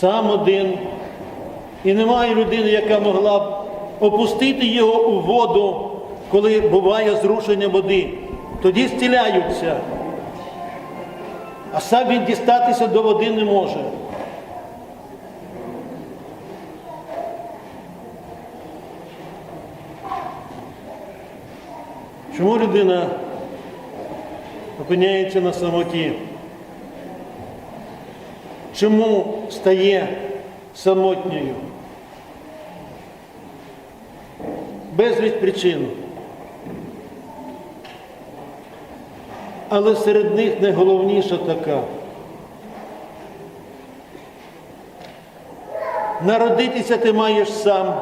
сам один, і немає людини, яка могла б опустити його у воду, коли буває зрушення води. Тоді зціляються. А сам він дістатися до води не може. Чому людина опиняється на самоті? Чому стає самотньою? Безліч причин. Але серед них найголовніша така. Народитися ти маєш сам,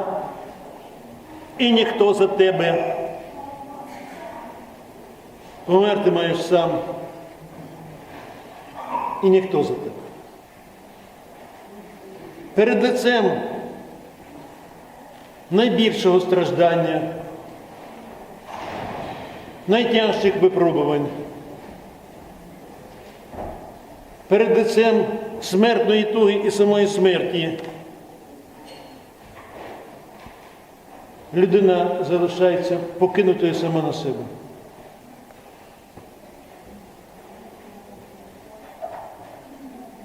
і ніхто за тебе. Померти маєш сам, і ніхто за тебе. Перед лицем найбільшого страждання, найтяжчих випробувань, перед лицем смертної туги і самої смерті. Людина залишається покинутою сама на себе.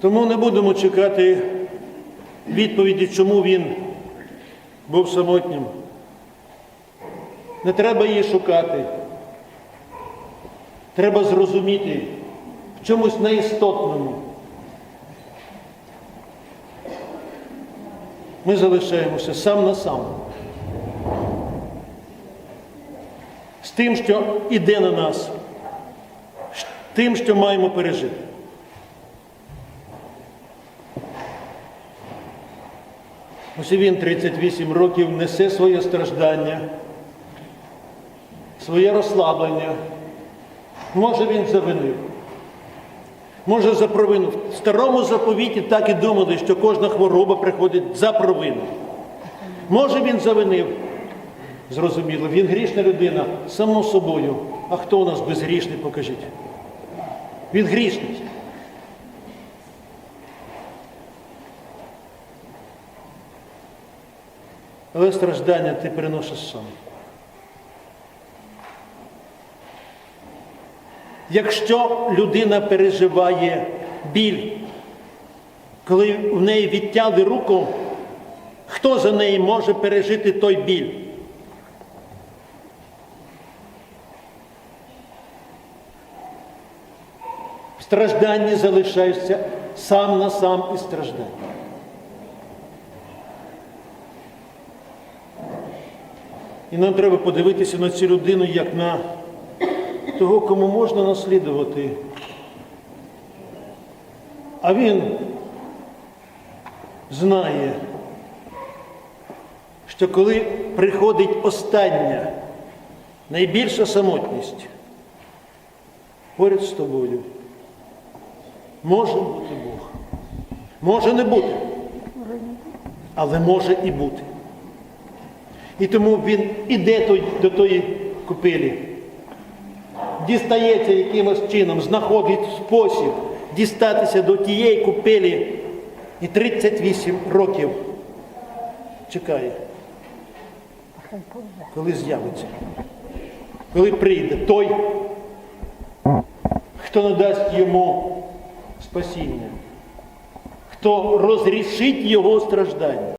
Тому не будемо чекати відповіді, чому він був самотнім. Не треба її шукати. Треба зрозуміти в чомусь неістотному. Ми залишаємося сам на сам. З тим, що іде на нас, з тим, що маємо пережити. Ось він 38 років несе своє страждання, своє розслаблення. Може він завинив. Може за провину. В старому заповіті так і думали, що кожна хвороба приходить за провину. Може він завинив. Зрозуміло, він грішна людина, само собою. А хто у нас безгрішний, покажіть? Він грішний. Але страждання ти переносиш сам. Якщо людина переживає біль, коли в неї відтяли руку, хто за неї може пережити той біль? В стражданні сам на сам із стражданням. І нам треба подивитися на цю людину як на того, кому можна наслідувати. А він знає, що коли приходить остання, найбільша самотність поряд з тобою, може бути Бог. Може не бути, але може і бути. І тому він іде до тої купелі, дістається якимось чином, знаходить спосіб дістатися до тієї купелі. І 38 років чекає, коли з'явиться, коли прийде той, хто надасть йому спасіння, хто розрішить його страждання.